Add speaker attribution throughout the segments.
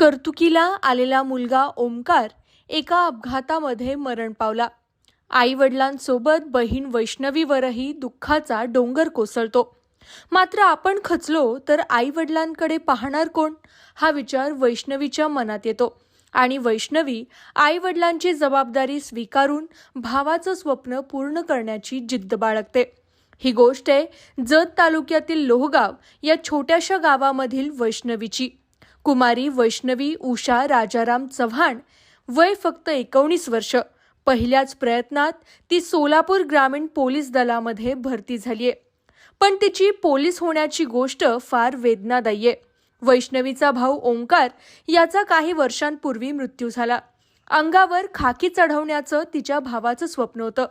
Speaker 1: कर्तुकीला आलेला मुलगा ओमकार एका अपघातामध्ये मरण पावला. आई वडिलांसोबत बहीण वैष्णवीवरही दुःखाचा डोंगर कोसळतो. मात्र आपण खचलो तर आई वडिलांकडे पाहणार कोण? हा विचार वैष्णवीच्या मनात येतो आणि वैष्णवी आई वडिलांची जबाबदारी स्वीकारून भावाचं स्वप्न पूर्ण करण्याची जिद्द बाळगते. ही गोष्ट आहे जत तालुक्यातील लोहगाव या छोट्याशा गावामधील वैष्णवीची. कुमारी वैष्णवी उषा राजाराम चव्हाण वय फक्त एकोणीस वर्ष. पहिल्याच प्रयत्नात ती सोलापूर ग्रामीण पोलीस दलामध्ये भरती झालीये पण तिची पोलीस होण्याची गोष्ट फार वेदनादायी आहे. वैष्णवीचा भाऊ ओंकार याचा काही वर्षांपूर्वी मृत्यू झाला. अंगावर खाकी चढवण्याचं तिच्या भावाचं स्वप्न होतं.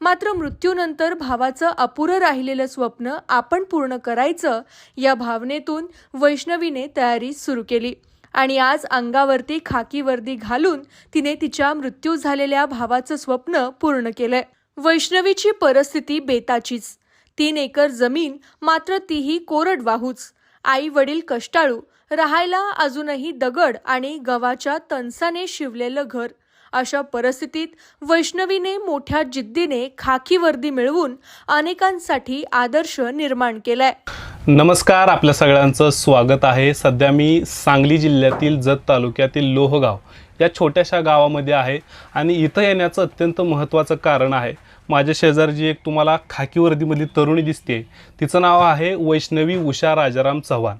Speaker 1: मात्र मृत्यूनंतर भावाचं अपुरं राहिलेलं स्वप्न आपण पूर्ण करायचं या भावनेतून वैष्णवीने तयारी सुरू केली. आणि आज अंगावरती खाकी वर्दी घालून तिने तिच्या मृत्यू झालेल्या भावाचं स्वप्न पूर्ण केलंय. वैष्णवीची परिस्थिती बेताचीच. तीन एकर जमीन मात्र तीही कोरडवाहूच. आई वडील कष्टाळू राहायला अजूनही दगड आणि गव्हाच्या तणसाने शिवलेलं घर. अशा परिस्थितीत वैष्णवीने मोठ्या जिद्दीने खाकी वर्दी मिळवून अनेकांसाठी आदर्श निर्माण केलाय.
Speaker 2: नमस्कार आपल्या सगळ्यांचं स्वागत आहे. सध्या मी सांगली जिल्ह्यातील जत तालुक्यातील लोहगाव या छोट्याशा गावामध्ये आहे आणि इथं येण्याचं अत्यंत महत्त्वाचं कारण आहे. माझ्या शेजारची एक तुम्हाला खाकी वर्दीमधली तरुणी दिसते तिचं नाव आहे वैष्णवी उषा राजाराम चव्हाण.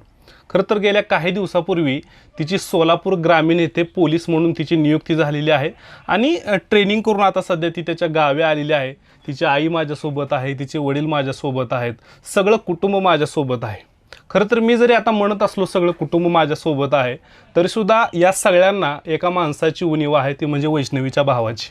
Speaker 2: खरं तर गेल्या काही दिवसापूर्वी तिची सोलापूर ग्रामीण येथे पोलीस म्हणून तिची नियुक्ती झालेली आहे आणि ट्रेनिंग करून आता सध्या ती त्याच्या गावे आलेली आहे. तिची आई माझ्यासोबत आहे तिचे वडील माझ्यासोबत आहेत सगळं कुटुंब माझ्यासोबत आहे. खरं तर मी जरी आता म्हणत असलो सगळं कुटुंब माझ्यासोबत आहे तरीसुद्धा या सगळ्यांना एका माणसाची उणीव आहे ती म्हणजे वैष्णवीच्या भावाची.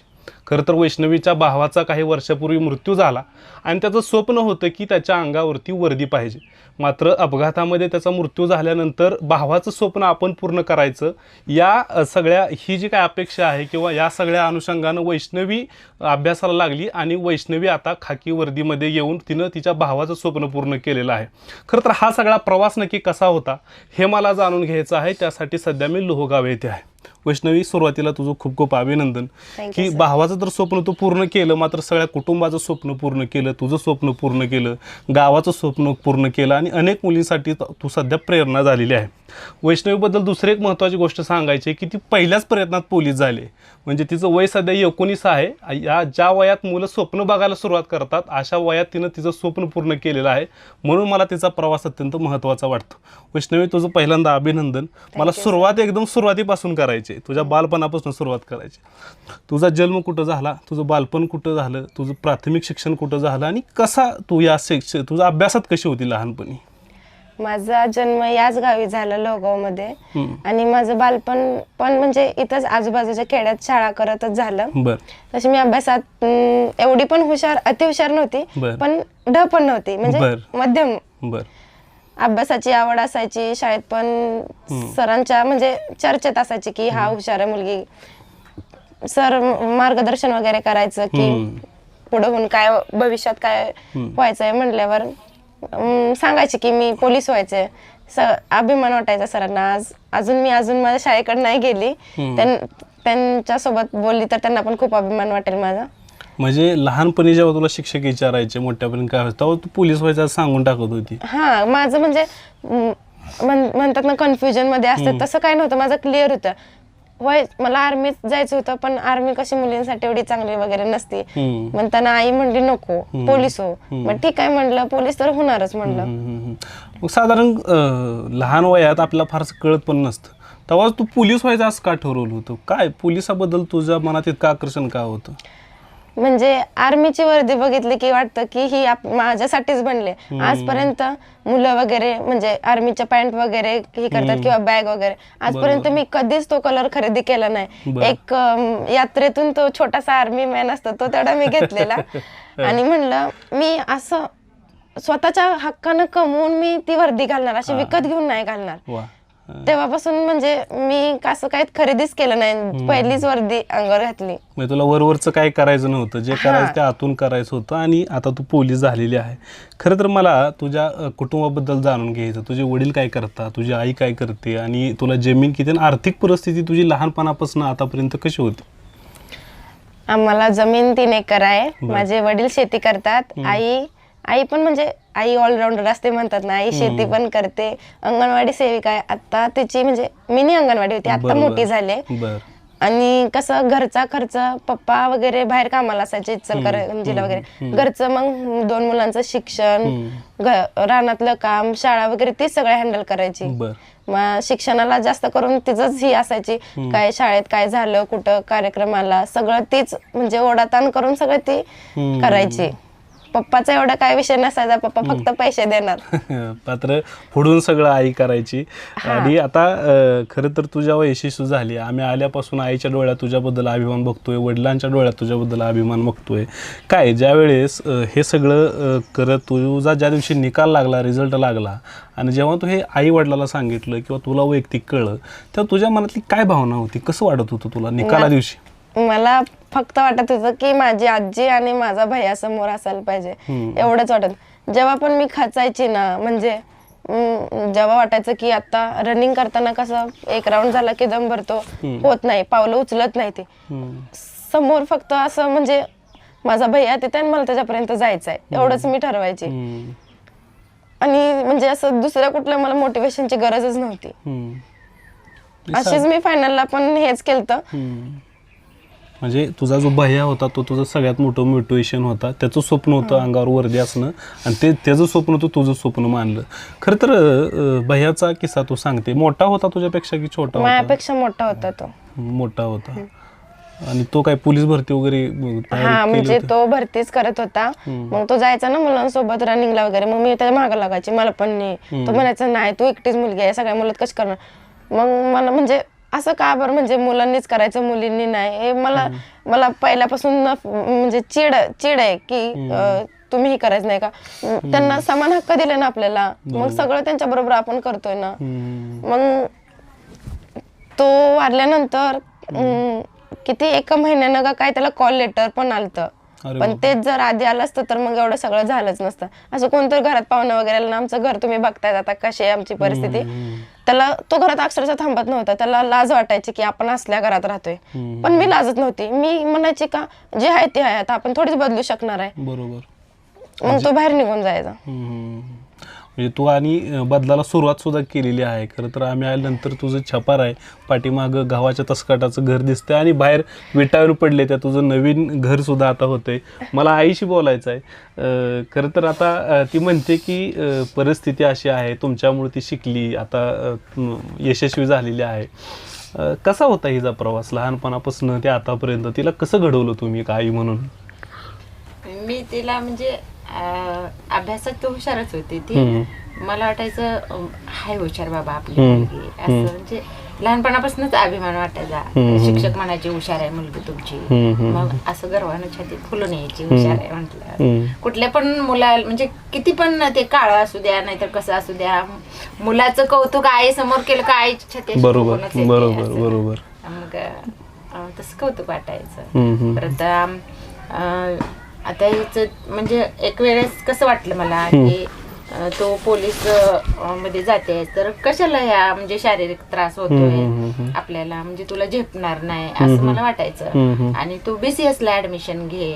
Speaker 2: खरं तर वैष्णवीच्या भावाचा काही वर्षापूर्वी मृत्यू झाला आणि त्याचं स्वप्न होतं की त्याच्या अंगावरती वर्दी पाहिजे. मात्र अपघातामध्ये त्याचा मृत्यू झाल्यानंतर भावाचं स्वप्न आपण पूर्ण करायचं या सगळ्या ही जी काय अपेक्षा आहे किंवा या सगळ्या अनुषंगानं वैष्णवी अभ्यासाला लागली आणि वैष्णवी आता खाकी वर्दीमध्ये येऊन तिनं तिच्या भावाचं स्वप्न पूर्ण केलेलं आहे. खरं तर हा सगळा प्रवास नक्की कसा होता हे मला जाणून घ्यायचं आहे. त्यासाठी सध्या मी लोहगाव येथे आहे. वैष्णवी सुरुवातीला तुझं खूप खूप अभिनंदन की. भावाचं तर स्वप्न तू पूर्ण केलं मात्र सगळ्या कुटुंबाचं स्वप्न पूर्ण केलं तुझं स्वप्न पूर्ण केलं गावाचं स्वप्न पूर्ण केलं आणि अनेक मुलींसाठी तू सध्या प्रेरणा झालेली आहे. वैष्णवीबद्दल दुसरी एक महत्त्वाची गोष्ट सांगायची आहे की ती पहिल्याच प्रयत्नात पोलीस झाले. म्हणजे तिचं वय सध्या एकोणीस आहे. या ज्या वयात मुलं स्वप्न बघायला सुरुवात करतात अशा वयात तिनं तिचं स्वप्न पूर्ण केलेलं आहे. म्हणून मला तिचा प्रवास अत्यंत महत्त्वाचा वाटतो. वैष्णवी तुझं पहिल्यांदा अभिनंदन. मला. सुरुवात एकदम सुरुवातीपासून करायची. तुझ्या बालपणापासून सुरुवात करायची. तुझा जन्म कुठं झाला? तुझं बालपण कुठं झालं? तुझं प्राथमिक शिक्षण कुठं झालं? आणि कसा तू या शिक्ष तुझा अभ्यासात कशी होती लहानपणी?
Speaker 3: माझा जन्म याच गावी झाला लोगावमध्ये.
Speaker 2: हम्म.
Speaker 3: आणि माझं बालपण पण म्हणजे इथंच आजूबाजूच्या खेड्यात शाळा करतच झालं.
Speaker 2: बर.
Speaker 3: तशी मी अभ्यासात अं, एवढी पण हुशार अति हुशार नव्हती
Speaker 2: बर.
Speaker 3: पण ढ पण नव्हती. म्हणजे
Speaker 2: बर.
Speaker 3: मध्यम.
Speaker 2: बर.
Speaker 3: अभ्यासाची आवड असायची शाळेत पण सरांच्या म्हणजे चर्चेत असायची की हा हुशार आहे मुलगी सर मार्गदर्शन वगैरे करायचं की
Speaker 2: हम्म.
Speaker 3: पुढे होऊन काय भविष्यात काय व्हायचंय म्हणल्यावर अं, सांगायचे की मी पोलीस व्हायचे. स अभिमान वाटायचा सरांना. आज अजून मी अजून माझ्या शाळेकडे नाही गेली. त्यां- त्यांच्यासोबत बोलली तर त्यांना पण खूप अभिमान वाटेल माझा.
Speaker 2: म्हणजे लहानपणी जेव्हा तुला शिक्षक विचारायचे मोठ्यापर्यंत काय तेव्हा तू पोलीस व्हायचं असं सांगून टाकत होती.
Speaker 3: हा माझं म्हणजे म्हण- म्हणतात ना कन्फ्युजनमध्ये असतं तसं काय नव्हतं. माझं क्लिअर होतं. वय मला आर्मीत जायचं होतं पण आर्मी कशी मुलींसाठी एवढी चांगली वगैरे नसती.
Speaker 2: हम्म.
Speaker 3: म्हणताना आई म्हणली नको पोलीस हो. मग ठीक आहे म्हणलं पोलीस तर होणारच म्हणलं.
Speaker 2: मग साधारण लहान वयात आपल्याला फारसं कळत पण नसतं. तेव्हा तू पोलीस व्हायचं असं का ठरवलं होतं? काय? पोलिसाबद्दल तुझ्या मनात इतकं आकर्षण का होतं?
Speaker 3: म्हणजे आर्मीची वर्दी बघितली की वाटतं की ही माझ्यासाठीच बनले. आजपर्यंत मुलं वगैरे म्हणजे आर्मीच्या पॅन्ट वगैरे हे करतात किंवा बॅग वगैरे. आजपर्यंत मी कधीच तो कलर खरेदी केला नाही. एक यात्रेतून तो छोटासा आर्मी मॅन असतो तो तेवढा मी घेतलेला. आणि म्हणलं मी असं स्वतःच्या हक्कानं कमवून मी ती वर्दी घालणार अशी विकत घेऊन नाही घालणार. तेव्हापासून म्हणजे मी कसं काही खरेदीच केलं नाही. पहिलीच वर्दी अंगावर घातली.
Speaker 2: म्हणजे तुला वरवरचं काय करायचं नव्हतं. जे करायचं ते आतून करायचं होतं आणि आता तू पोलीस झालेली आहे. खरं तर मला तुझ्या कुटुंबाबद्दल जाणून घ्यायचं. तुझे वडील काय करतात? तुझी आई काय करते? आणि तुला जमीन किती आणि आर्थिक परिस्थिती तुझी लहानपणापासून आतापर्यंत कशी होती?
Speaker 3: आम्हाला जमीन तीन एकर आहे. माझे वडील शेती करतात. आई आई पण म्हणजे आई ऑलराऊंडर असते म्हणतात ना आई शेती पण करते. अंगणवाडी सेविका आहे. आता तिची म्हणजे मिनी अंगणवाडी होती. आता. मोठी झाले आणि कसं घरचा खर्च पप्पा वगैरे बाहेर कामाला असायचे इचलकरंजीला वगैरे. घरचं मग दोन मुलांचं शिक्षण रानातलं काम शाळा वगैरे ती सगळं हँडल करायची. मग शिक्षणाला जास्त करून तिचंच ही असायची. काय शाळेत काय झालं कुठं कार्यक्रम आला सगळं तीच म्हणजे ओढाताण करून सगळं ती. करायची. पप्पाचा एवढा काय विषय नसायचा पप्पा फक्त पैसे देणार.
Speaker 2: पात्र फोडून सगळं आई करायची. आणि आता खरं तर तू जेव्हा यशस्वी झाली आम्ही आल्यापासून आईच्या डोळ्यात तुझ्याबद्दल अभिमान बघतोय वडिलांच्या डोळ्यात तुझ्याबद्दल अभिमान बघतोय. काय ज्या वेळेस अ, हे सगळं करत तुझा ज्या दिवशी निकाल लागला रिझल्ट लागला आणि जेव्हा तू हे आई वडिलाला सांगितलं किंवा तुला वैयक्तिक कळलं तेव्हा तुझ्या मनातली काय भावना होती? कसं वाटत होतं तुला निकाला दिवशी?
Speaker 3: मला फक्त वाटत होतं की माझी आजी आणि माझा भैया समोर असायला पाहिजे. एवढंच वाटत. जेव्हा पण मी खचायची ना म्हणजे अं, जेव्हा वाटायचं की आता रनिंग करताना कसं एक राऊंड झाला की दम भरतो होत नाही पावलं उचलत नाही ते.
Speaker 2: हम्म.
Speaker 3: समोर फक्त असं म्हणजे माझा भैया तिथे आणि मला त्याच्यापर्यंत जायचं आहे एवढंच मी ठरवायची.
Speaker 2: हम्म.
Speaker 3: आणि म्हणजे असं दुसऱ्या कुठल्या मला मोटिवेशनची गरजच नव्हती.
Speaker 2: हम्म.
Speaker 3: अशीच मी फायनलला पण हेच केलं
Speaker 2: हम्म. म्हणजे तुझा जो भैया होता तो तुझं सगळ्यात मोठं मोटिवेशन होता. त्याचं स्वप्न होतं अंगावर वर्दी असणं. आणि ते त्याचं स्वप्न तू तुझं स्वप्न मानलं. खरं तर भैयाचा किस्सा तू सांगते. मोठा होता तुझ्यापेक्षा की छोटा होता?
Speaker 3: माझ्यापेक्षा मोठा होता तो.
Speaker 2: मोठा होता. आणि तो काय पोलीस भरती वगैरे
Speaker 3: हा म्हणजे? तो भरतीच करत होता. मग तो जायचा ना मुलांसोबत रनिंगला वगैरे. मग मी त्याच्या मागं लागायची. मला पण नाही तो म्हणायचा नाही तू एकटीच मुलगी आहे. सगळ्या मुलं कशी करणार? मग मला म्हणजे असं का बरं? म्हणजे मुलांनीच करायचं मुलींनी नाही. हे मला मला पहिल्यापासून म्हणजे चिड चिड आहे की अं, तुम्ही हे करायचं नाही का? त्यांना समान हक्क दिले ना आपल्याला. मग सगळं त्यांच्या बरोबर आपण करतोय ना.
Speaker 2: हम्म.
Speaker 3: मग तो वारल्यानंतर अं, किती एका महिन्यानं का काय त्याला कॉल लेटर पण आलतं. पण तेच जर आधी आलं असतं तर मग एवढं सगळं झालंच नसतं. असं कोणतं घरात पाहुणं वगैरे आलं ना आमचं घर तुम्ही बघतायत आता कशी आहे आमची परिस्थिती. त्याला तो घरात अक्षरशः थांबत नव्हता. त्याला लाज वाटायची की आपण असल्या घरात राहतोय. पण मी लाजत नव्हती. मी म्हणायची का जे आहे ते आहे. आता आपण थोडीच बदलू शकणार आहे.
Speaker 2: बरोबर.
Speaker 3: मग तो बाहेर निघून जायचा.
Speaker 2: म्हणजे तू आणि बदलाला सुरुवात सुद्धा केलेली आहे. खरं तर आम्ही आल्यानंतर तुझं छपार आहे. पाठीमागं गावाच्या तसकाटाचं घर दिसतंय आणि बाहेर विटावर पडले त्या तुझं नवीन घर सुद्धा आता होतंय. मला आईशी बोलायचं आहे. खरं तर आता ती म्हणते की परिस्थिती अशी आहे तुमच्यामुळे ती शिकली आता यशस्वी झालेली आहे. कसा होता हिचा प्रवास? लहानपणापासून ते आतापर्यंत तिला कसं घडवलं तुम्ही एक आई म्हणून?
Speaker 4: मी तिला म्हणजे अं, अभ्यासात तर हुशारच होती ती
Speaker 2: हम्म.
Speaker 4: मला वाटायचं अं, हाय हुशार बाबा आपली
Speaker 2: हम्म.
Speaker 4: मुलगी असं म्हणजे लहानपणापासूनच अभिमान वाटायचा
Speaker 2: हम्म.
Speaker 4: शिक्षक म्हणायचे हुशार आहे मुलगी तुमची
Speaker 2: हम्म, हम्म.
Speaker 4: मग असं गर्वानं छातीत फुलून यायची हुशार आहे म्हटलं
Speaker 2: हम्म.
Speaker 4: कुठल्या पण मुला म्हणजे किती पण ते काळं असू द्या नाहीतर कसं असू द्या मुलाचं कौतुक आई समोर केलं का आईची छाती
Speaker 2: बरोबर बरोबर. बरोबर
Speaker 4: मग अं, तसं कौतुक वाटायचं
Speaker 2: हम्म, हम्म.
Speaker 4: परत अं, आता हिचं म्हणजे एक वेळेस कसं वाटलं मला की अं, तो पोलीस अं, मध्ये जाते तर कशाला ह्या म्हणजे शारीरिक त्रास होतोय? आपल्याला म्हणजे तुला झेपणार नाही असं मला वाटायचं. आणि तू बीसीएस ला ऍडमिशन घे.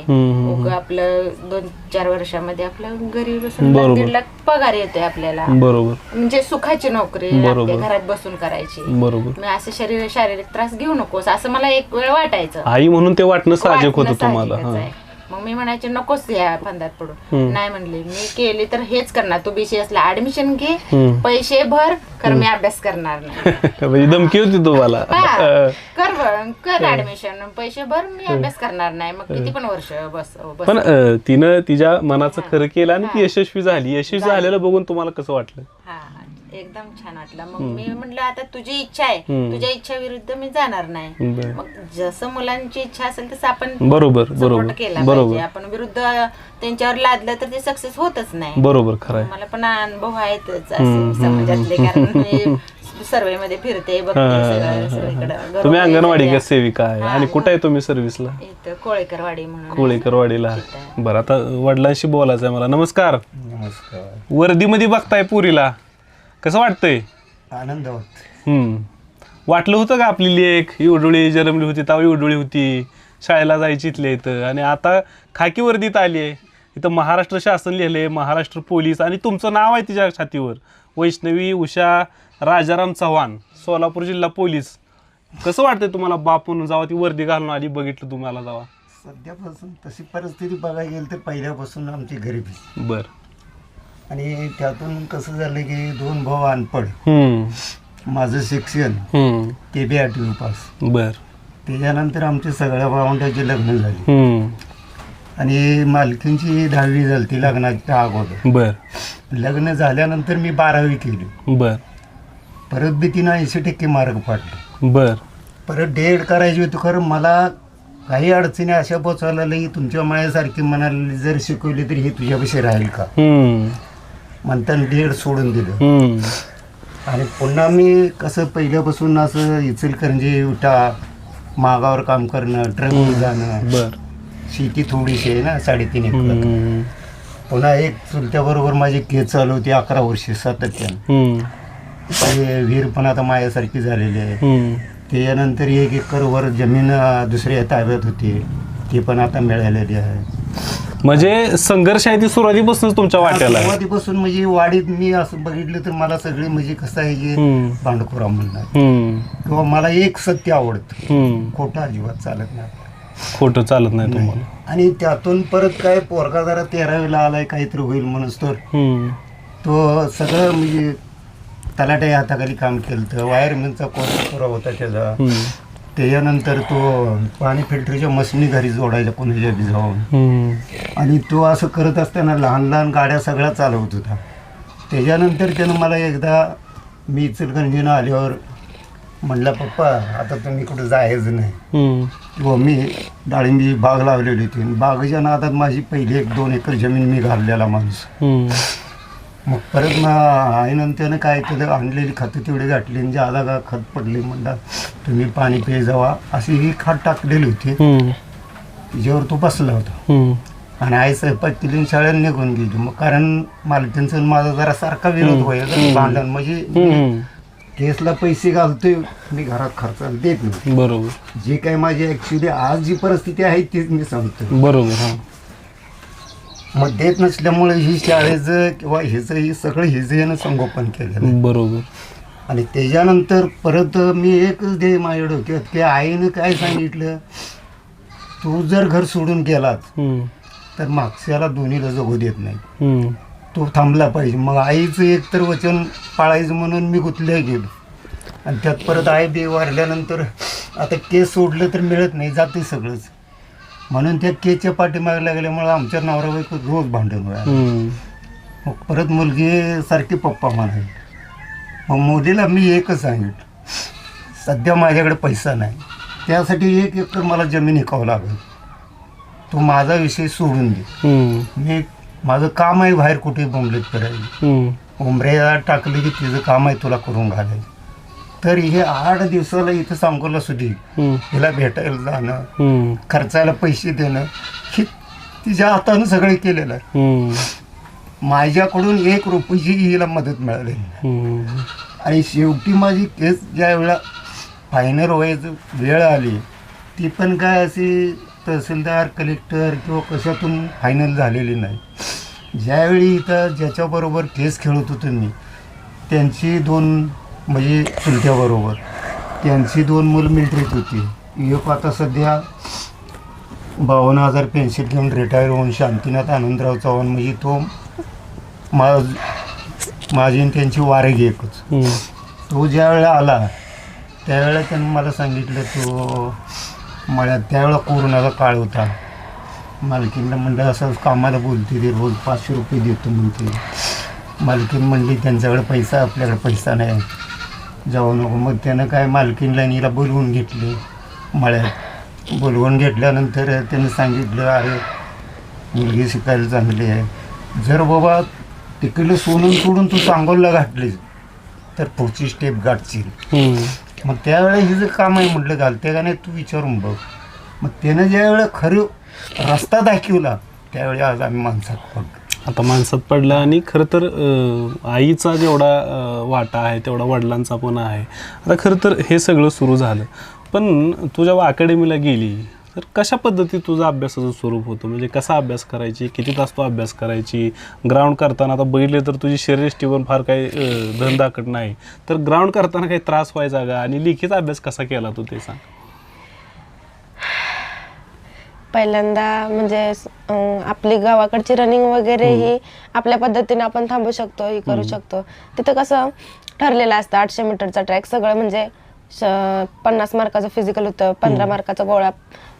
Speaker 4: उगा आपलं दोन चार वर्षामध्ये आपलं घरी बसून
Speaker 2: बरोबर.
Speaker 4: लाख दीड लाख पगार येतोय आपल्याला.
Speaker 2: बरोबर.
Speaker 4: म्हणजे सुखाची नोकरी. लागते, घरात बसून करायची.
Speaker 2: बरोबर.
Speaker 4: मी असं शरीर शारीरिक त्रास घेऊ नकोस असं मला एक वेळ वाटायचं.
Speaker 2: आई म्हणून ते वाटणं साहजिक
Speaker 4: वाटणं
Speaker 2: होतं तुम्हाला
Speaker 4: साहजिकच
Speaker 2: हा.
Speaker 4: आहे. मग मी म्हणायचे नकोच या फंदात पडून. नाही म्हणले मी केली तर हेच करणार तू बीसीएस ला ऍडमिशन घे. पैसे भर खरं मी अभ्यास करणार नाही.
Speaker 2: म्हणजे धमकी होती तुम्हाला.
Speaker 4: कर कर ऍडमिशन पैसे भर मी अभ्यास करणार नाही. मग किती पण वर्ष बस बस.
Speaker 2: पण तिनं तिच्या मनाचं खरं केलं आणि ती यशस्वी झाली. यशस्वी झालेलं बघून तुम्हाला कसं वाटलं.
Speaker 4: एकदम छान वाटलं. मग मी म्हटलं आता तुझी इच्छा आहे. तुझ्या इच्छा विरुद्ध मी जाणार नाही.
Speaker 2: बरं.
Speaker 4: मग जसं मुलांची इच्छा असेल तसं आपण
Speaker 2: बरोबर
Speaker 4: सपोर्ट
Speaker 2: बरोबर
Speaker 4: केला
Speaker 2: बरोबर.
Speaker 4: पाहिजे आपण विरुद्ध त्यांच्यावर लादलं तर ते सक्सेस होतच नाही.
Speaker 2: बरोबर खरं आहे.
Speaker 4: मला पण अनुभव आहेतच असे समाजातले कारण मी सर्वे मध्ये फिरते बघते सगळं सगळीकडं. घरोघरी
Speaker 2: तुम्ही अंगणवाडी. का सेविका आहे. आणि कुठे आहे तुम्ही सर्व्हिसला
Speaker 4: इथं कोळेकरवाडी म्हणून
Speaker 2: कोळीकरवाडीला. बरं आता वडिलांशी बोलायचं आहे मला. नमस्कार.
Speaker 5: नमस्कार.
Speaker 2: वर्दीमध्ये बघताय पुरीला. कसं वाटतंय?
Speaker 5: आनंद होत.
Speaker 2: हम्म. वाटलं होतं का आपली लेख इवडुळी जन्मली होती तेव्हा इवडुळी होती. शाळेला जायची इथल्या इथं. आणि आता खाकी वर्दीत आली आहे. इथं महाराष्ट्र शासन लिहिले महाराष्ट्र पोलीस. आणि तुमचं नाव आहे तिच्या छातीवर. वैष्णवी उषा राजाराम चव्हाण सोलापूर जिल्हा पोलीस. कसं वाटतंय तुम्हाला बापून जावा ती वर्दी घालून आली बघितलं तुम्हाला जावा?
Speaker 5: सध्यापासून तशी परिस्थिती बघायला गेली तर पहिल्यापासून आमची गरिबी.
Speaker 2: बर.
Speaker 5: आणि त्यातून कसं झालं की दोन भाऊ अनपड माझं शिक्षण ते बी आठवी पास.
Speaker 2: बर.
Speaker 5: त्याच्यानंतर आमचे सगळ्या भावंडाचे लग्न झाले. आणि मालकींची दहावी झाली ती लग्नाच्या अगोदर.
Speaker 2: बर.
Speaker 5: लग्न झाल्यानंतर मी बारावी केली.
Speaker 2: बर.
Speaker 5: परत बी तिनं ऐंशी टक्के मार्क पाडले.
Speaker 2: बर.
Speaker 5: परत डेड करायची होती खरं मला काही अडचणी अशा की तुमच्या मायासारखी म्हणाली जर शिकवली तर हे तुझ्यापाशी राहील का? म्हणताना डेड सोडून दिलं. आणि पुन्हा मी कसं पहिल्यापासून असं इचलकरंजी उठा मागावर काम करणं ट्रकवर जाणं
Speaker 2: बर.
Speaker 5: शेती थोडीशी आहे ना साडेतीन एकर.
Speaker 2: हम्म.
Speaker 5: पुन्हा एक चुलत्याबरोबर माझी केस चालू होती अकरा वर्षे सातत्यानं. ते विहीर पण आता माझ्यासारखी झालेली आहे. त्याच्यानंतर एक एकरवर जमीन दुसऱ्या ताब्यात होती. ती पण आता मिळालेली आहे.
Speaker 2: म्हणजे संघर्ष आहे ती सुरुवातीपासूनच तुमच्या वाट्याला आहे.
Speaker 5: सुरुवातीपासून म्हणजे वाडीत मी असं बघितलं तर मला सगळी म्हणजे कसं आहे
Speaker 2: हम्म.
Speaker 5: भांडखोरा म्हणणार
Speaker 2: हम्म.
Speaker 5: किंवा मला एक सत्य आवडतं.
Speaker 2: हम्म.
Speaker 5: खोटं अजिबात चालत नाही.
Speaker 2: खोटं चालत नाही तुम्हाला.
Speaker 5: आणि त्यातून परत काय पोरगा जरा तेरावीला आलाय काहीतरी होईल म्हणून तर.
Speaker 2: हम्म.
Speaker 5: तो सगळं म्हणजे तलाट्या हाताखाली काम केलं तर वायरमॅनचा कोर्स पुरा होता त्याचा.
Speaker 2: हम्म.
Speaker 5: त्याच्यानंतर तो पाणी फिल्टरच्या मशीनी घरी जोडायला कोणाच्या बी जाऊन. आणि तो असं करत असताना लहान लहान गाड्या सगळ्या चालवत होता. त्याच्यानंतर त्यानं मला एकदा मी इचलकरंजीनं आल्यावर म्हटलं पप्पा आता तुम्ही कुठं जायचं नाही. व मी डाळिंबी बाग लावलेली होती. आणि बागेच्या नादात माझी पहिली एक दोन एकर जमीन मी घाललेला माणूस. मग परत मग आईनं त्यानं काय केलं आणलेली खतं तेवढी घातली आणि ज्यादा का खत पडली म्हणला तुम्ही पाणी पे जावा अशी ही खत टाकलेली होती. तिच्यावर तो बसला होता. आणि आई स्वयंपाक आणि शाळेला निघून गेली. मग कारण मालकींचं आणि माझा जरा सारखा विरोध व्हायचा भांडण. म्हणजे केसला पैसे घालतोय मी घरात खर्चाला देत नाही
Speaker 2: बरोबर.
Speaker 5: जे काही माझी ॲक्च्युली आज जी परिस्थिती आहे तीच मी सांगतो
Speaker 2: बरोबर हा.
Speaker 5: मग देत नसल्यामुळे ही शाळेचं किंवा हिचं ही सगळं हिचं यानं संगोपन आहे.
Speaker 2: बरोबर.
Speaker 5: आणि त्याच्यानंतर परत मी एकच दे माझ्या डोक्यात की आईनं काय सांगितलं? तू जर घर सोडून गेलात तर मागच्याला दोन्हीला जगू देत नाही. तो थांबला पाहिजे. मग आईचं एक तर वचन पाळायचं म्हणून मी गुतल्या गेलो. आणि त्यात परत आई बी वारल्यानंतर आता केस सोडलं तर मिळत नाही जाते सगळंच. म्हणून त्या केसच्या पाठीमागे लागल्यामुळं आमच्या नवरा बायको रोज भांडण
Speaker 2: हम्म.
Speaker 5: मग परत मुलगी सारखी पप्पा म्हणाली मग मुलीला मी एकच सांगितलं सध्या माझ्याकडे पैसा नाही त्यासाठी एक एकर मला जमीन विकावं लागेल. तो माझा विषय सोडून दे.
Speaker 2: हम्म.
Speaker 5: मी माझं काम आहे बाहेर कुठे बोंबलेत करायचं
Speaker 2: हम्म.
Speaker 5: उमऱ्या टाकलं की तिचं काम आहे तुला करून घालायचं. तर हे आठ दिवसाला इथं सांगोला सुधी. हिला भेटायला जाणं खर्चायला पैसे देणं हे तिच्या हातानं सगळं केलेलं आहे. माझ्याकडून एक रुपयाची हिला मदत मिळाली. आणि शेवटी माझी केस ज्या वेळा फायनल व्हायचं वेळ आली ती पण काय अशी तहसीलदार कलेक्टर किंवा कशातून फायनल झालेली नाही. ज्यावेळी इथं ज्याच्याबरोबर केस खेळत होतो मी त्यांची दोन म्हणजे चुलत्याबरोबर. त्यांची दोन मुलं मिलिटरीत होती. एक आता सध्या बावन्न हजार पेन्शन घेऊन रिटायर होऊन शांतीनाथ आनंदराव चव्हाण म्हणजे तो मा माझी आणि त्यांची वारगी एकच. तो ज्या वेळेला आला त्यावेळेला त्यानं मला सांगितलं तो मळ्यात त्यावेळेला कोरोनाचा काळ होता. मालकीनला म्हणलं असं कामाला बोलते ते रोज पाचशे रुपये देतो म्हणते. मालकीन म्हणली त्यांच्याकडे पैसा आपल्याकडे पैसा नाही. जाऊ नको. मग त्यानं काय मालकीनला आणि हिला बोलवून घेतले. मळ्यात. बोलवून घेतल्यानंतर त्यानं सांगितलं अरे मुलगी शिकायला चांगली आहे. जर बाबा तिकडलं सोडून सोडून तू सांगोलला घातलीस तर पुढची स्टेप गाठशील. मग त्यावेळेला हे जे काम आहे म्हटलं घालते का नाही तू विचारून बघ. मग त्यानं ज्या वेळेला खरं रस्ता दाखवला त्यावेळी आज आम्ही माणसात पडलो.
Speaker 2: आता माणसात पडलं आणि खरं तर आईचा जेवढा वाटा आहे तेवढा वडिलांचा पण आहे. आता खरं तर हे सगळं सुरू झालं. पण तू जेव्हा अकॅडमीला गेली तर कशा पद्धतीत तुझा अभ्यासाचं स्वरूप होतं? म्हणजे कसा अभ्यास करायची? किती तास तू अभ्यास करायची? ग्राउंड करताना आता बघितले तर तुझी शरीरष्टीवर फार काही धंदाकट नाही. तर ग्राउंड करताना काही त्रास व्हायचा का? आणि लिखित अभ्यास कसा केला तू ते सांग?
Speaker 3: पहिल्यांदा म्हणजे अं, आपली गावाकडची रनिंग वगैरे ही आपल्या पद्धतीने आपण थांबू शकतो ही करू शकतो. तिथं कसं ठरलेलं असतं आठशे मीटरचा ट्रॅक सगळं म्हणजे श- पन्नास मार्काचं फिजिकल होतं पंधरा मार्काचा गोळा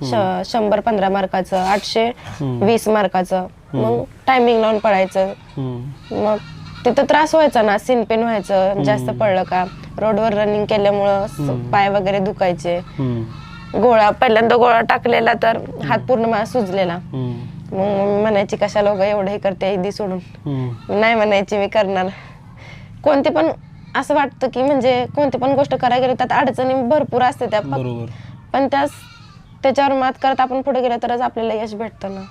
Speaker 3: श- शंभर पंधरा मार्काचं आठशे वीस मार्काचं. मग टायमिंग लावून पडायचं
Speaker 2: हम्म.
Speaker 3: मग तिथं त्रास व्हायचा ना सीन पेन व्हायचं जास्त पडलं का? रोडवर रनिंग केल्यामुळं स- पाय वगैरे दुखायचे.
Speaker 2: हम्म.
Speaker 3: गोळा पहिल्यांदा गोळा टाकलेला तर हात पूर्ण माझा सुजलेला. मग म्हणायची कशाला उगा एवढं हे करते इदी सोडून. नाही म्हणायची मी करणार. कोणते पण असं वाटतं की म्हणजे कोणती पण गोष्ट करायला गेली त्यात अडचणी भरपूर असते त्या. पण त्यास त्याच्यावर मात करत आपण पुढे गेलं तरच आपल्याला यश भेटतं ना.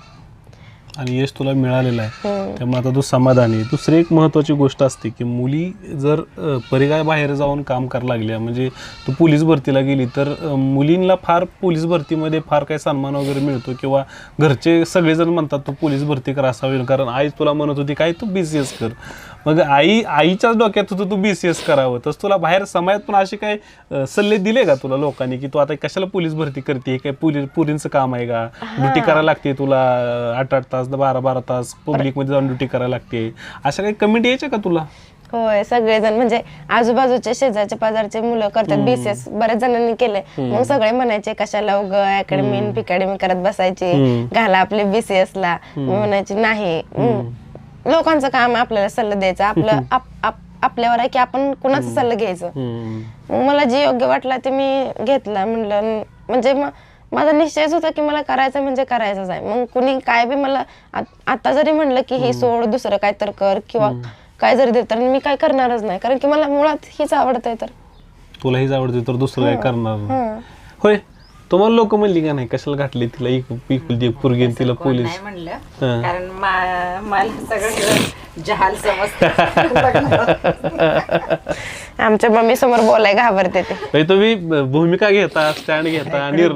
Speaker 2: आणि यश तुला मिळालेलं आहे.
Speaker 3: हम्म.
Speaker 2: त्यामुळे आता तू समाधानी आहे. दुसरी एक महत्त्वाची गोष्ट असते की मुली जर परिगाय बाहेर जाऊन काम करायला लागल्या म्हणजे तू पोलीस भरतीला गेली तर मुलींना फार पोलीस भरतीमध्ये फार काही सन्मान वगैरे मिळतो किंवा घरचे सगळेजण म्हणतात तू पोलीस भरती कर असावी. कारण आई तुला म्हणत होती काय तू बी सी एस कर. मग आई आईच्याच डोक्यात होतं तू बी सी एस करावं. तसं तुला बाहेर समाजात पण असे काय अ, सल्ले दिले का तुला लोकांनी की तू आता कशाला पोलीस भरती करते? काय पोलीस पुरींचं काम आहे का? ड्युटी करायला लागते तुला आठ आठ तास बारा बारा. तास पब्लिकमध्ये जाऊन ड्युटी करायला लागते. अशा काही कमेंट यायच्या का तुला?
Speaker 3: होय सगळेजण. म्हणजे आजूबाजूचे शेजारचे पाजारचे मुलं करतात बीसीएस बऱ्याच जणांनी केले मग सगळे म्हणायचे कशाला उग? अकॅडमी पिकॅडमी करत बसायचे. घाला आपले बीसीएस ला. म्हणायचे नाही. लोकांचं काम आहे आपल्याला सल्ला द्यायचा आपलं आप- आप- आपल्यावर आहे की आपण कुणाचा सल्ला घ्यायचं. मग मला जे योग्य वाटलं ते मी घेतला म्हणलं म्हणजे मग माझा निश्चयच होता की मला करायचं म्हणजे करायचंच आहे. मग कुणी काय बी मला आत- आता जरी म्हणलं की हे सोड दुसरं काय तर कर किंवा काय जरी दिलं तर मी काय करणारच नाही. कारण की मला मुळात हीच आवडत आहे तर.
Speaker 2: तुला हीच आवडते तर दुसरं काय करणार? नाही. होय. तुम्हाला लोक म्हणली का नाही कशाला घातली तिला एक इकुलती एक पोरगी आणि तिला पोलीस?
Speaker 4: नाही म्हणलं.
Speaker 2: हं.
Speaker 4: कारण मा- मला सगळं जहाल समजत.
Speaker 3: आमच्या मम्मी समोर बोलाय घाबरते ते.
Speaker 2: म्हणजे तुम्ही ब- भूमिका घेता स्टँड घेता निर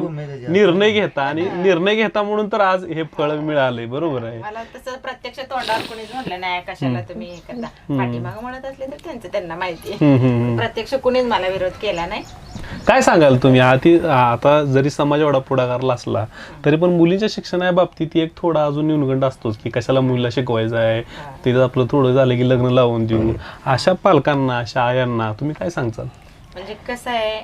Speaker 2: निर्णय घेता आणि निर्णय घेता म्हणून तर आज हे फळ मिळालंय बरोबर आहे.
Speaker 4: मला तसं प्रत्यक्ष तोंडावर कोणीच म्हटलं नाही कशाला तुम्ही हे करता. पाठीमागं म्हणत असले तर त्यांचं त्यांना माहिती आहे.
Speaker 2: हम्म, हम्म, हम्म.
Speaker 4: प्रत्यक्ष कुणीच मला विरोध केला नाही.
Speaker 2: काय सांगाल तुम्ही? आधी आता जरी समाज एवढा पुढाकारला असला तरी पण मुलीच्या शिक्षणाबाबतीत एक थोडा अजून न्यूनगंड असतोच की कशाला मुलीला शिकवायचं आहे? तिथं आपलं थोडं झालं की लग्न लावून देऊ. अशा पालकांना अशा आयांना तुम्ही काय सांगचाल
Speaker 4: म्हणजे कसं आहे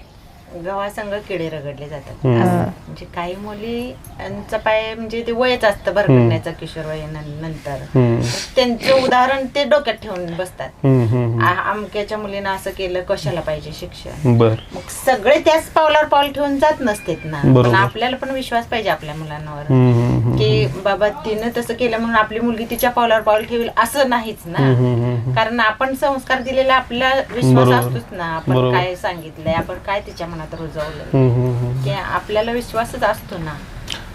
Speaker 4: गव्हासंग किडे रगडले जातात. म्हणजे काही मुलींचा पाय म्हणजे ते वयच असतं भरकटण्याचं किशोर वयानंतर
Speaker 2: हम्म,
Speaker 4: त्यांचं उदाहरण ते डोक्यात ठेवून बसतात.
Speaker 2: हम्म, हम्म,
Speaker 4: आ- अमक्याच्या मुलीनं असं केलं कशाला पाहिजे शिक्षण?
Speaker 2: हम्म. बर.
Speaker 4: मग सगळे त्याच पावलावर पाऊल ठेवून जात नसतेत ना.
Speaker 2: बरोबर.
Speaker 4: पण आपल्याला पण विश्वास पाहिजे आपल्या मुलांवर.
Speaker 2: हम्म, हम्म, हम्म.
Speaker 4: की बाबा तिनं तसं केलं म्हणून आपली मुलगी तिच्या पावलावर पाऊल ठेवेल असं नाहीच ना.
Speaker 2: हम्म, हम्म.
Speaker 4: कारण आपण संस्कार दिलेला आपला विश्वास
Speaker 2: बरोबर.
Speaker 4: असतोच ना. आपण
Speaker 2: बरोबर.
Speaker 4: काय सांगितलंय आपण काय तिच्या मनात रुजवलं. की आपल्याला विश्वासच असतो ना.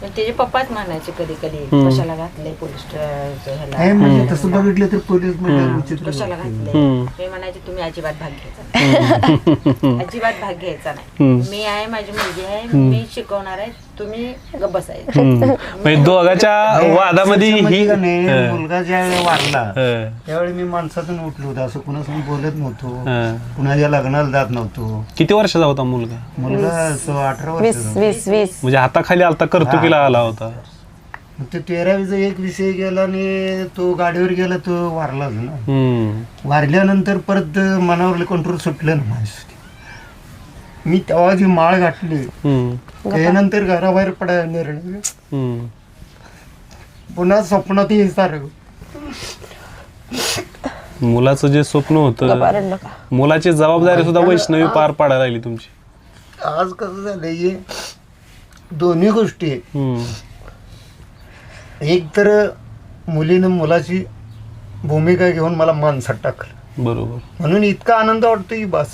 Speaker 4: त्याचे पप्पाच म्हणायचे कधी कधी. कशाला घातलंय पोलीस
Speaker 5: म्हणजे तसं बघितलं तर पोलीस म्हणजे
Speaker 4: कशाला
Speaker 2: हम्म.
Speaker 4: ते म्हणायचे तुम्ही अजिबात भाग घ्यायचा अजिबात भाग घ्यायचा. नाही. मी आहे माझी मुलगी आहे मी शिकवणार आहे. तुम्ही गप्प बसायचं.
Speaker 2: हम्म. म्हणजे दोघाच्या वादामध्ये ही
Speaker 5: का नाही, मुलगा ज्या वेळेला वारला
Speaker 2: हं,
Speaker 5: त्यावेळी मी माणसातून उठलो होतो. असं कुणासमोर बोलत नव्हतो. कुणाच्या लग्नाला जात नव्हतो.
Speaker 2: किती वर्षाचा होता मुलगा?
Speaker 5: मुलगा असं अठरा
Speaker 3: वीस
Speaker 5: वर्ष
Speaker 3: वीस वीस.
Speaker 2: म्हणजे हाताखाली आलता कर्तुकीला आला होता.
Speaker 5: ते तेरावीचा एक विषय गेला आणि तो गाडीवर गेला तो वारलाच ना.
Speaker 2: हम्म.
Speaker 5: वारल्यानंतर परत मनावरलं कंट्रोल सुटलं ना माझ्यासाठी. मी तेव्हा जी माळ घातली. त्यानंतर घराबाहेर पडायला निर्णय. पुन्हा स्वप्नात हे सारं.
Speaker 2: मुलाचं जे स्वप्न होतं मुलाची जबाबदारी सुद्धा वैष्णवी पार पाडायला लागली तुमची.
Speaker 5: आज कसं झालंय हे? दोन्ही गोष्टी आहेत.
Speaker 2: हम्म.
Speaker 5: एक तर मुलीनं मुलाची भूमिका घेऊन मला माणसात टाकलं.
Speaker 2: बरोबर.
Speaker 5: म्हणून इतका आनंद वाटतो की बस.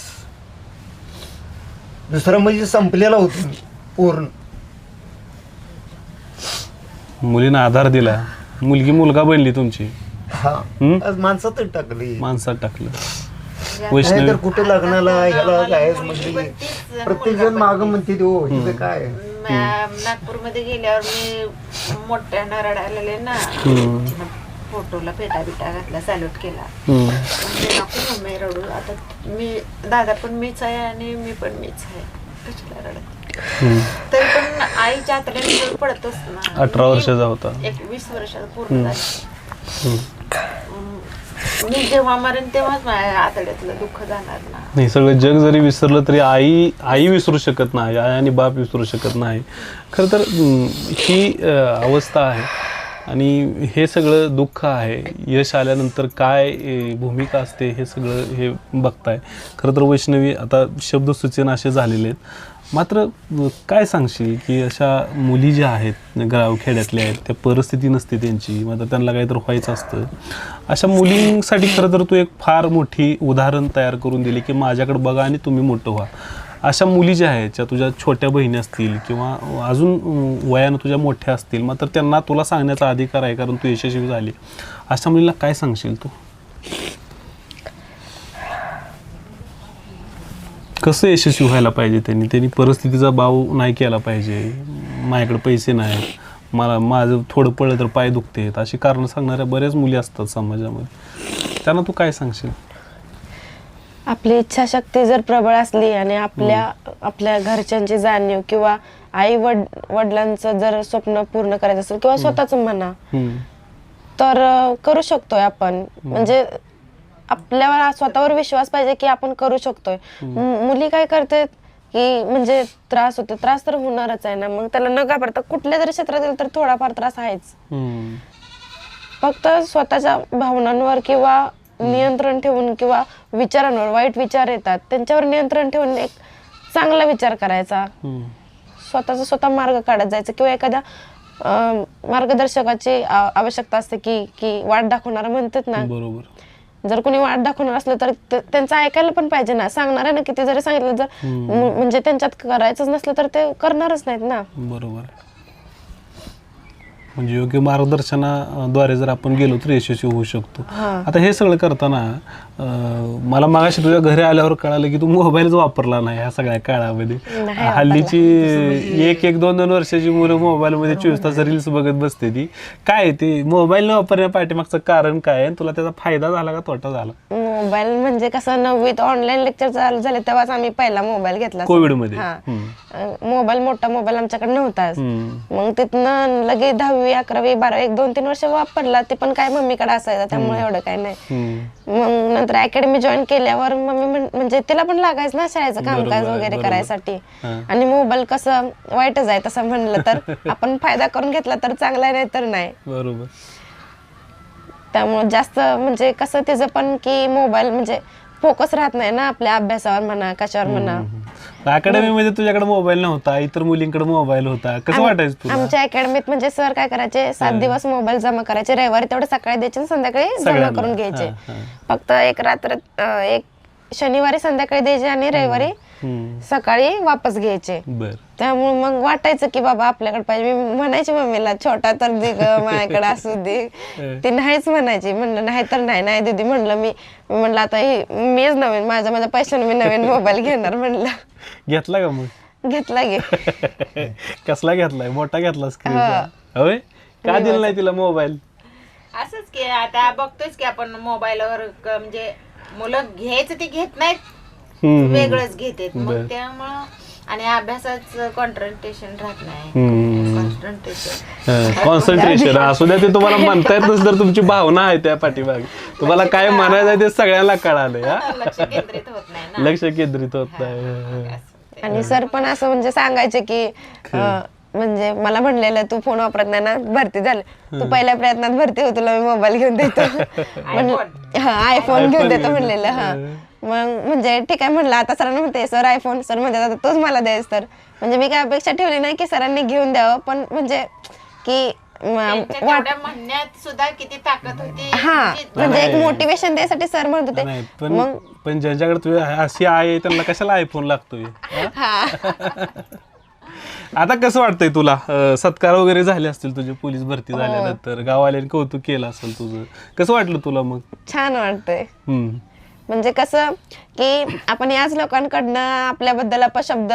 Speaker 5: दुसरं म्हणजे संपलेला होतो मी पूर्ण.
Speaker 2: मुलीनं आधार दिला. मुलगी मुलगा बनली तुमची.
Speaker 5: हा.
Speaker 2: हम्म?
Speaker 5: आज माणसातच टाकली.
Speaker 2: माणसात टाकलं.
Speaker 5: नाही
Speaker 2: वैष्णवी.
Speaker 5: तर कुठं लग्नाला ह्याला जायच म्हणजे प्रत्येक जण माग म्हणते हो हिचं काय?
Speaker 4: नागपूरमध्ये गेल्यावर मी मोठ्यानं रडायला लागले ना.
Speaker 2: हम्म.
Speaker 4: फोटोला पेटा बिटा घातला सॅल्यूट केला. म्हणजे नको मम्मी रडू आता मी दादा पण मीच आहे आणि मी पण मीच आहे. कशाला रडत. तरी पण आईच्या हाताने पडतोच ना.
Speaker 2: अठरा वर्षाचा होता.
Speaker 4: एक वीस वर्षाचा पूर्ण. मी जेव्हा मरेन तेव्हाच माझ्या आतड्यातलं दुःख जाणार ना.
Speaker 2: नाही सगळं जग जरी विसरलं तरी आई आई विसरू शकत नाही आई आणि बाप विसरू शकत नाही. खरं तर ही अवस्था आहे. आणि हे सगळं दुःख आहे. यश आल्यानंतर काय भूमिका असते हे सगळं हे बघताय. खरं तर वैष्णवी आता शब्दसूचना असे झालेले आहेत. मात्र काय सांगशील की अशा मुली ज्या आहेत गावखेड्यातल्या आहेत त्या परिस्थिती नसते त्यांची. मात्र त्यांना काहीतरी व्हायचं असतं. अशा मुलींसाठी खरं तर तू एक फार मोठी उदाहरण तयार करून दिली की माझ्याकडे बघा आणि तुम्ही मोठं व्हा. अशा मुली ज्या आहेत ज्या तुझ्या छोट्या बहिणी असतील किंवा अजून वयानं तुझ्या मोठ्या असतील मात्र त्यांना तुला सांगण्याचा अधिकार आहे कारण तू यशस्वी झाली. अशा मुलीला काय सांगशील तू? कसं यशस्वी व्हायला पाहिजे त्यांनी? त्यांनी परिस्थितीचा भाव नाही केला पाहिजे. माझ्याकडे पैसे नाहीत. मला माझं थोडं पडलं तर पाय दुखते अशी कारणं सांगणाऱ्या बऱ्याच मुली असतात समाजामध्ये. त्यांना तू काय सांगशील?
Speaker 3: आपली इच्छाशक्ती जर प्रबळ असली आणि आपल्या आपल्या घरच्यांची जाणीव किंवा आई वड वडिलांचं जर स्वप्न पूर्ण करायचं असेल किंवा स्वतःच म्हणा. तर करू शकतोय आपण. म्हणजे आपल्यावर स्वतःवर विश्वास पाहिजे की आपण करू शकतोय. मुली काय करतात की म्हणजे त्रास होतो त्रास तर होणारच आहे ना. मग त्याला न घाबरता कुठल्या जरी क्षेत्रात गेलं तर थोडाफार त्रास आहेच. फक्त स्वतःच्या भावनांवर किंवा नियंत्रण ठेवून किंवा विचारांवर वाईट विचार येतात त्यांच्यावर नियंत्रण ठेवून एक चांगला विचार करायचा. स्वतःचा स्वतः मार्ग काढत जायचं किंवा एखाद्या मार्गदर्शकाची आवश्यकता असते की की वाट दाखवणारा म्हणतात ना.
Speaker 2: बरोबर.
Speaker 3: जर कोणी वाट दाखवणार असलं तर त्यांचं ऐकायला पण पाहिजे ना. सांगणाऱ्यानं किती जरी सांगितलं जर म्हणजे त्यांच्यात करायचंच नसलं तर ते करणारच नाहीत ना.
Speaker 2: बरोबर. म्हणजे योग्य मार्गदर्शनाद्वारे जर आपण गेलो तर यशस्वी होऊ शकतो. आता हे सगळं करताना मला मागाशी तुझ्या घरी आल्यावर कळालं की तू मोबाईलच वापरला नाही ह्या सगळ्या काळामध्ये. हल्लीची एक एक दोन दोन वर्षाची मुलं मोबाईलमध्ये चोवीस तास रील्स बघत बसते ती. काय ते? मोबाईल न वापरण्या पाठीमागचं कारण काय तुला त्याचा फायदा झाला का तोटा झाला?
Speaker 3: मोबाईल म्हणजे कसं नववीत ऑनलाईन लेक्चर चालू झाले तेव्हाच आम्ही पहिला मोबाईल घेतला.
Speaker 2: कोविडमध्ये.
Speaker 3: हा.
Speaker 2: हम्म.
Speaker 3: मोबाईल मोठा मोबाईल आमच्याकडे नव्हताच
Speaker 2: हम्म.
Speaker 3: मग तिथनं लगेच दहावी अकरावी बारावी एक दोन तीन वर्ष वापरला. ते पण काय मम्मीकडे असायचं त्यामुळे एवढं काय नाही. मग नंतर अकॅडमी जॉईन केल्यावर मम्मी म्हण- म्हणजे तिला पण लागायचं ना शाळेचं कामकाज वगैरे. करायसाठी. आणि मोबाईल कसं वाईटच आहे तसं म्हणलं तर. आपण फायदा करून घेतला तर चांगला नाही तर नाही.
Speaker 2: बरोबर.
Speaker 3: त्यामुळे जास्त म्हणजे कसं त्याचं पण की मोबाईल म्हणजे फोकस राहत नाही ना आपल्या अभ्यासावर म्हणा कशावर म्हणा.
Speaker 2: अकॅडमी मध्ये तुझ्याकडे मोबाईल नव्हता इतर मुलींकडे मोबाईल होता. कसं वाटायचं तुला?
Speaker 3: आमच्या अकॅडमीत म्हणजे सर काय करायचे? सात दिवस मोबाईल जमा करायचे रविवारी तेवढे सकाळी द्यायचे आणि संध्याकाळी जमा
Speaker 2: सगळ्यांना.
Speaker 3: करून घ्यायचे.
Speaker 2: हा, हा.
Speaker 3: फक्त एक रात्र अं, एक शनिवारी संध्याकाळी द्यायचे आणि रविवारी. सकाळी वापस घ्यायचे.
Speaker 2: बर.
Speaker 3: त्यामुळे मग वाटायचं की बाबा आपल्याकडे पाहिजे. मी म्हणायची मम्मीला छोटा तर दे ग माझ्याकडे असू दे. ती नाहीच म्हणायची. म्हणलं नाही तर नाही नाही दीदी. म्हणलं मी मी म्हणलं आता ही मीच नवीन माझ्या माझ्या पैशाने मी नवीन मोबाईल घेणार म्हणलं.
Speaker 2: घेतला का मग?
Speaker 3: घेतला गे
Speaker 2: कसला घेतलाय मोठा घेतला होय? का दिला नाही तिला मोबाईल?
Speaker 4: असंच की आता बघतोयच की आपण मोबाईलवर म्हणजे मुलं घ्यायचं ते घेत नाहीत. वेगळंच घेतात
Speaker 2: बरं.
Speaker 4: मग त्यामुळं आणि अभ्यासाचं कॉन्सन्ट्रेशन राहत नाही. कॉन्सन्ट्रेशन
Speaker 2: कॉन्सन्ट्रेशन असू द्या ते तुम्हाला म्हणता येत नसलं तर तुमची भावना आहे त्या पाठीमागे. तुम्हाला काय म्हणायचं आहे ते सगळ्यांना कळालंय हा.
Speaker 4: लक्ष केंद्रित होत नाही ना.
Speaker 2: लक्ष केंद्रित होत नाही.
Speaker 3: आणि सर पण असं म्हणजे सांगायचे की अं, म्हणजे मला म्हणलेलं तू फोन वापरत नाही ना भरती झाली. तू पहिल्या प्रयत्नात भरती हो तुला मी मोबाईल घेऊन देतो. हा आयफोन घेऊन देतो म्हणलेलं हा. मग म्हणजे ठीक आहे म्हणलं आता सरांना म्हणते सर आयफोन सर म्हणते आता तोच मला द्यायच तर म्हणजे मी काय अपेक्षा ठेवली नाही की सरांनी घेऊन द्यावं पण म्हणजे की
Speaker 4: म्हणण्यात सुद्धा किती ताकद होती.
Speaker 3: हा म्हणजे एक मोटिवेशन द्यायसाठी सर म्हणत होते. मग
Speaker 2: पण ज्यांच्याकडे तुझी अशी आहे त्यांना कशाला आयफोन लागतोय? हा? आता कसं वाटतंय तुला अं, सत्कार वगैरे झाले असतील तुझे पोलीस भरती
Speaker 3: हो.
Speaker 2: झाल्यानंतर गावाल्याने कौतुक केलं असेल तुझं कसं वाटलं तुला मग
Speaker 3: छान वाटतंय
Speaker 2: हम्म.
Speaker 3: म्हणजे कसं की आपण याच लोकांकडनं आपल्याबद्दल अपशब्द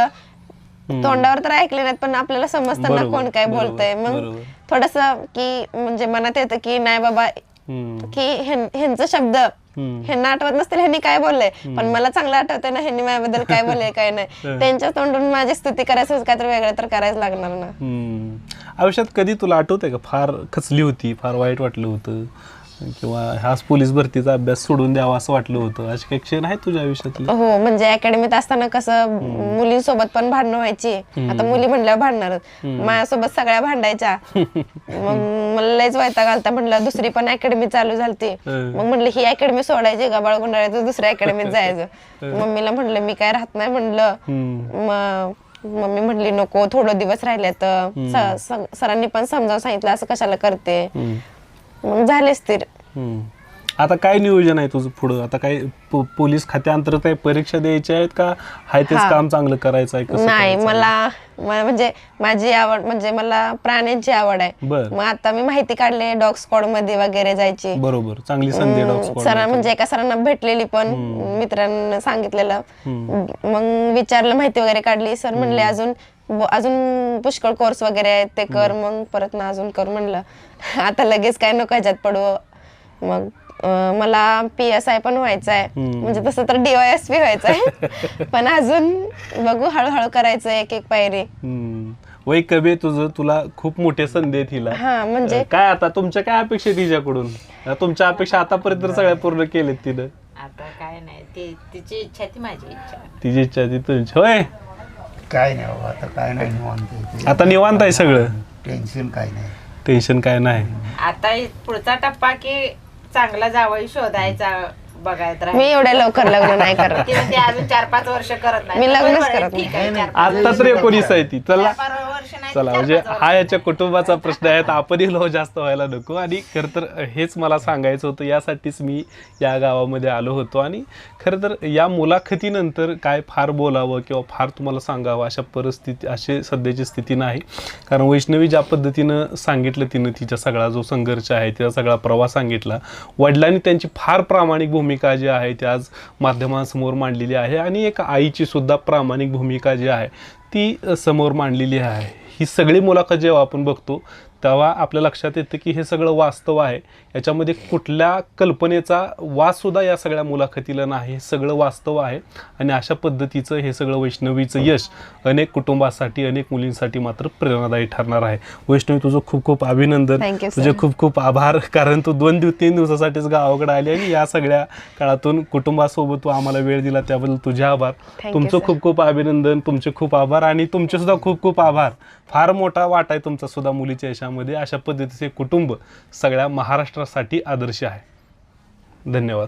Speaker 3: तोंडावर तर ऐकले नाहीत पण आपल्याला समजताना
Speaker 2: बरोबर,
Speaker 3: कोण काय
Speaker 2: बरोबर,
Speaker 3: बोलतंय मग
Speaker 2: बरोबर.
Speaker 3: थोडस की म्हणजे मनात येतं की नाही बाबा
Speaker 2: हम्म.
Speaker 3: की ह्यां- ह्यांचं शब्द. ह्यांना आठवत नसतील ह्यांनी काय बोललंय. पण मला चांगलं आठवतंय ना ह्यांनी माझ्याबद्दल काय बोललंय काय नाही. त्यांच्या तोंडून माझी स्तुती करायचं काय तर वेगळं तर करायच लागणार ना.
Speaker 2: आयुष्यात कधी तुला आठवतंय का? फार खचली होती फार वाईट वाटलं होतं. किंवा हाच पोलीस भरतीचा अभ्यास सोडून द्यावा असं वाटलं होतं. असे काही क्षण आहेत तुझ्या आयुष्यातले?
Speaker 3: हो म्हणजे अकॅडमीत असताना कसं मुलींसोबत पण भांडणं व्हायची. आता मुली म्हणल्यावर भांडणारच. माझ्यासोबत सगळ्या भांडायच्या. मग मला लयच वैताग आलता. म्हणलं दुसरी पण अकॅडमी चालू झालती. मग म्हणलं ही अकॅडमी सोडायची का बाळगुंडाळ्याचं दुसऱ्या अकॅडमीत जायचं. मम्मीला म्हणलं मी काय राहत नाही म्हणलं. मग मम्मी म्हणली नको थोडं दिवस राहिले तर सरांनी पण समजावून सांगितलं असं कशाला करते. मग झाले स्थिर
Speaker 2: हम्म. आता काय नियोजन आहे तुझं पुढं? आता काय पो- पोलीस खात्याअंतर्गत काही परीक्षा द्यायच्या आहेत का? हाय तेच
Speaker 3: हा.
Speaker 2: काम चांगलं करायचं आहे कसं
Speaker 3: नाही
Speaker 2: करायचं आहे?
Speaker 3: मला मला म्हणजे माझी आवड म्हणजे मला प्राण्यांची आवड आहे.
Speaker 2: बर.
Speaker 3: मग आता मी माहिती काढली डॉग स्क्वॉडमध्ये वगैरे जायची.
Speaker 2: बरोबर चांगली संधी आहे डॉग स्क्वॉड
Speaker 3: सर म्हणजे एका सरांना भेटलेली पण मित्रांना सांगितलेलं. मग विचारलं माहिती वगैरे काढली. सर म्हणले अजून अजून पुष्कळ कोर्स वगैरे आहेत ते कर मग परत ना अजून कर म्हणलं. आता लगेच काय नको ह्याच्यात पडू. मग मला पी एस आय पण व्हायचं आहे म्हणजे तसं तर डीवायएस पी व्हायचं आहे पण अजून बघू हळूहळू करायचं एक एक पायरी.
Speaker 2: वय कमी आहे तुझं तुला खूप मोठे संधी
Speaker 3: हा म्हणजे?
Speaker 2: काय आता तुमच्या काय अपेक्षा तिच्याकडून? तुमच्या अपेक्षा आतापर्यंत तर सगळ्या पूर्ण केलेत तिनं.
Speaker 4: आता काय नाही ती तिची इच्छा ती माझी इच्छा
Speaker 2: तिची इच्छा ती तुमची होय?
Speaker 5: काय नाही बाबा आता काय नाही निवांत आहे.
Speaker 2: आता निवांत आहे सगळं?
Speaker 5: टेन्शन काय नाही.
Speaker 2: टेन्शन काय नाही.
Speaker 4: आता पुढचा टप्पा की चांगला जावई शोधायचा. बघायचा
Speaker 3: मी एवढ्या लवकर लग्न नाही करत.
Speaker 4: ती म्हणते अजून चार पाच वर्ष करत नाही.
Speaker 3: मी लग्नच करत
Speaker 4: ठीक आहे, चार पाच
Speaker 2: आता तर एकोणीस आहे ती. चला.
Speaker 4: चार पाच वर्ष नाही
Speaker 2: चला
Speaker 4: चार
Speaker 2: म्हणजे
Speaker 4: पाच.
Speaker 2: हा याच्या कुटुंबाचा प्रश्न आहे. तर आपणही लो जास्त व्हायला नको. आणि खरं तर हेच मला सांगायचं होतं यासाठीच मी या गावामध्ये आलो होतो. आणि खरं तर या मुलाखतीनंतर काय फार बोलावं किंवा फार तुम्हाला सांगावं अशा परिस्थिती अशी सध्याची स्थिती नाही. कारण वैष्णवी ज्या पद्धतीनं सांगितलं तिनं तिचा सगळा जो संघर्ष आहे तिचा सगळा प्रवास सांगितला. वडिलांनी त्यांची फार प्रामाणिक भूमिका भूमिका जी आहे ती आज माध्यमांसमोर मांडलेली आहे आणि एक आईची सुद्धा प्रामाणिक भूमिका जी आहे ती समोर मांडलेली आहे. ही सगळी मुलाखत जेव्हा आपण बघतो तेव्हा आपल्या लक्षात येतं की हे सगळं वास्तव आहे. याच्यामध्ये कुठल्या कल्पनेचा वाससुद्धा या सगळ्या मुलाखतीला नाही. हे सगळं वास्तव आहे. आणि अशा पद्धतीचं हे सगळं वैष्णवीचं यश अनेक कुटुंबासाठी अनेक मुलींसाठी मात्र प्रेरणादायी ठरणार आहे. वैष्णवी तुझं खूप खूप अभिनंदन. तुझे खूप खूप आभार. कारण तू दोन दिवस तीन दिवसासाठीच गावाकडे आली आणि या सगळ्या काळातून कुटुंबासोबत तू आम्हाला वेळ दिला त्याबद्दल तुझे आभार. तुमचं. खूप खूप अभिनंदन तुमचे खूप आभार आणि तुमचे सुद्धा खूप खूप आभार. फार मोठा वाटा आहे तुमचा सुद्धा मुलीच्या यशामध्ये. अशा पद्धतीचे कुटुंब सगळ्या महाराष्ट्रासाठी आदर्श आहे. धन्यवाद.